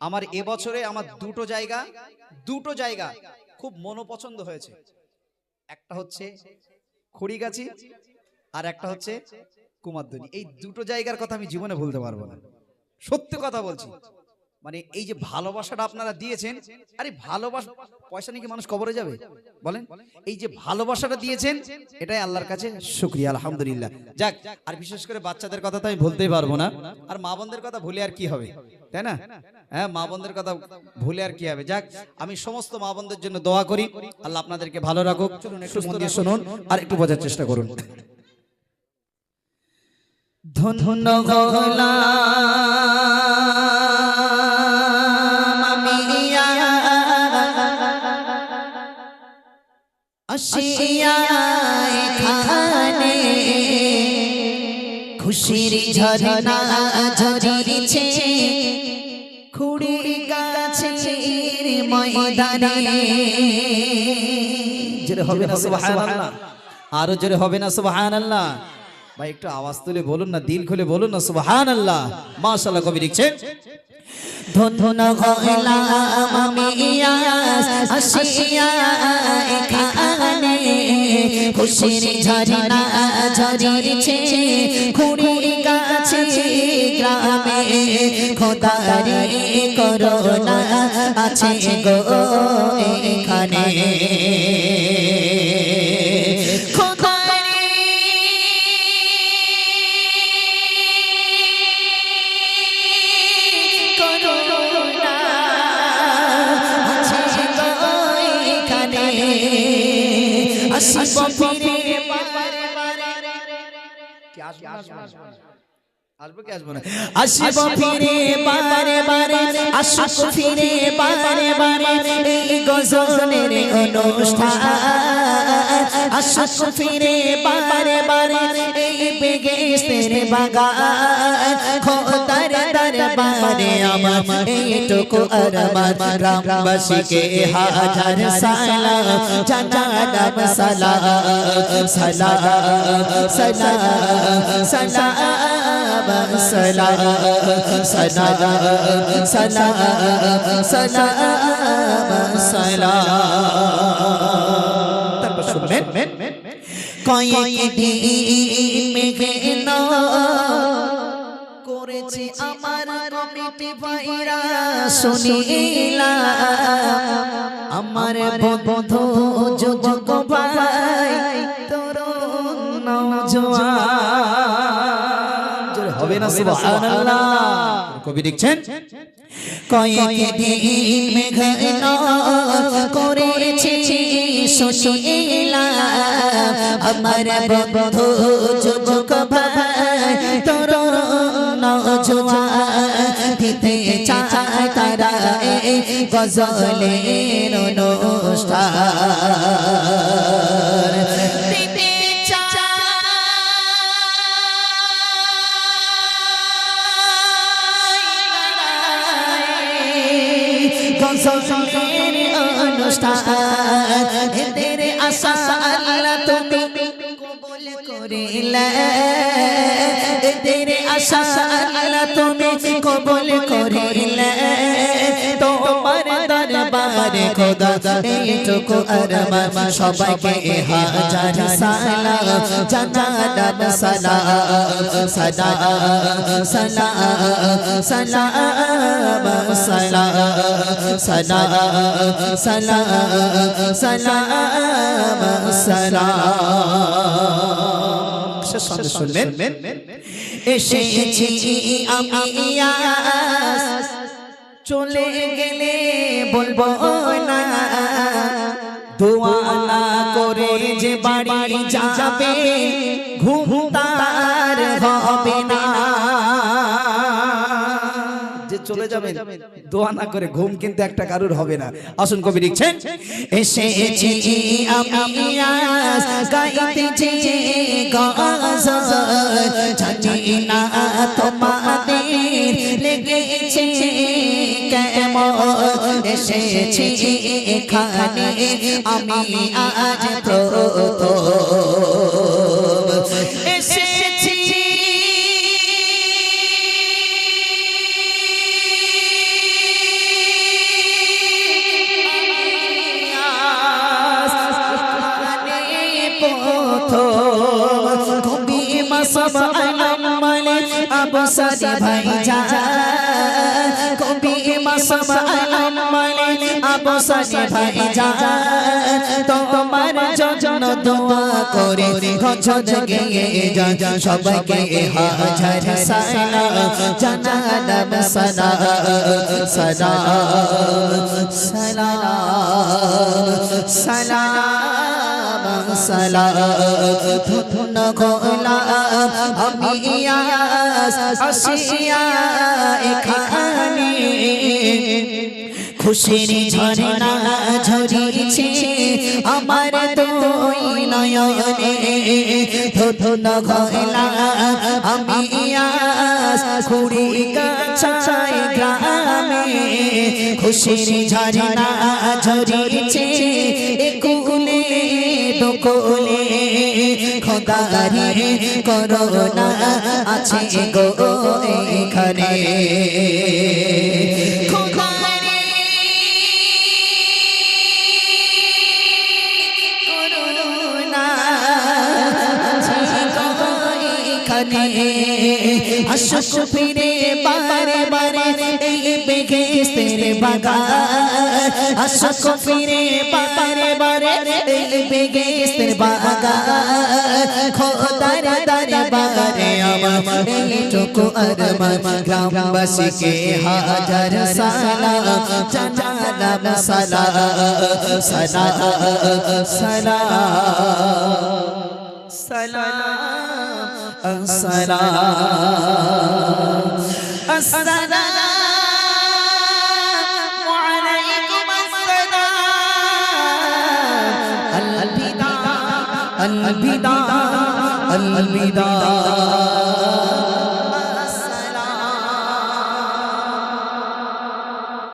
আমার এবছরে আমার দুটো জায়গা দুটো জায়গা খুব মনোপছন্দ হয়েছে। একটা হচ্ছে খড়িগাছি আর একটা হচ্ছে কুমারদনি। এই দুটো জায়গার কথা আমি জীবনে ভুলতে পারব না। সত্যি কথা বলছি। মানে এই যে ভালোবাসাটা আপনারা দিয়েছেন, আরে ভালোবাসা, পয়সা নিয়ে কি মানুষ কবরে যাবে? বলেন, এই যে ভালোবাসাটা দিয়েছেন, এটাই আল্লাহর কাছে শুক্রিয়া, আলহামদুলিল্লাহ। যাক, আর বিশেষ করে বাচ্চাদের কথা তো আমি বলতেই পারব না। আর মা বোনদের কথা ভুলে আর কি হবে? তাই না? হ্যাঁ মা বোনদের কথা ভুলে আর কি হবে? যাক, আমি সমস্ত মা বোনদের জন্য দোয়া করি। আল্লাহ আপনাদেরকে ভালো রাখুক। সুস্থ দিয়ে শুনুন আর একটু বোঝার চেষ্টা করুন। ধন্য এখানে খুশির ঝরনা ঝরিছে। খুড়ি গাছের ময়দানে। জোরে হবে না সুবহানাল্লাহ। আরও জোরে হবে না সুবহানাল্লাহ। ভাই, একটু আওয়াজ তুলে বলুন না, দিল খুলে বলুন না কবি খুশির ঝরনা ঝরিছে খুঁড়ি গাছে গ্রামে। খোদারি করোনা আছে গো এখানে। এখানে আসিব কি আসব কি আসব না? আসিব ফিরে বারে বারে আসিব ফিরে বারে বারে এই গজলের অনুষ্ঠান। আসিব ফিরে বারে বারে এই বেগেস্তের বাগান। খোদার দরবারে আমার এইটুকু আরমান রামবাসীকে হাজার সালাম, জানালাম সালাম। সালাম সালাম সালাম সালাম সালাম সালাম সালাম সালাম। তারপর শুনবেন? কয়েক দিন মেঘেন করেছে আমার কমিটি ভাইরা শুনিলা আমার বন্ধু যুবক ভাই তরুণ নওজোয়ান। হবে না সুবহানাল্লাহ। কবি লিখছেন? কয়েক দিন মেঘন করেছে শুনিলা আমার বন্ধু যুবক ভাই তোর নজওয়ান দিতে তারা গজলের অনুষ্ঠান এদের আশা আল্লাহ তুমি কবুল করিলে। তেরে আশা আল্লাহ তুমি কবুল করিলে। দরবারে খোদা, এইটুকু আরমান সবাইকে হাজার সালাম জানালাম সালাম সালাম সালাম সালাম সালাম সালাম সালাম সালাম সালাম শেষ শুনবেন এসেছি আমি চলে গেলে বলব না। দোয়ালা করে যে বাড়ি যাবে ঘুম তার হবে না। যে চলে যাবেন দোয়া না করে ঘুম কিন্তু একটা কারুর হবে না। আসুন কবি লিখছেন এসেছি আমি আজ গাইতেছি গজল জানি না তোমাদের লেগেছে এসেছি এখানে আমি আজ প্রথম এসেছি। প্রথম। কবি মাসা মাসব আলম মালিক আবসারি ভাইজান তোমার জন্য দোয়া করে গজল গেয়ে যান সবাইকে হাজার সালাম জানালাম সালাম সালাম সালাম সালাম সালাম ধুন গোলাম আমি আসিয়া এখানে। খুশির ঝরনা ঝরিছে আমার দুই নয়নে। ধুন গোলাম আমি খুড়ি কাছায় গ্রামে। খুশির ঝরনা ঝরিছে কুলে দোকলে খোদারি করোনা আছে গো এখানে। আশক ফিরে বারে বারে বেগেস্তের বাগান আশক ফিরে বারে বারে এই বেগেস্তের বাগান খোদার দরবারে আমার এইটুকু আরমান গ্রামবাসীকে হাজার সালাম জানালাম সালাম সালাম সালাম সালাম السلام السلام الوداع الوداع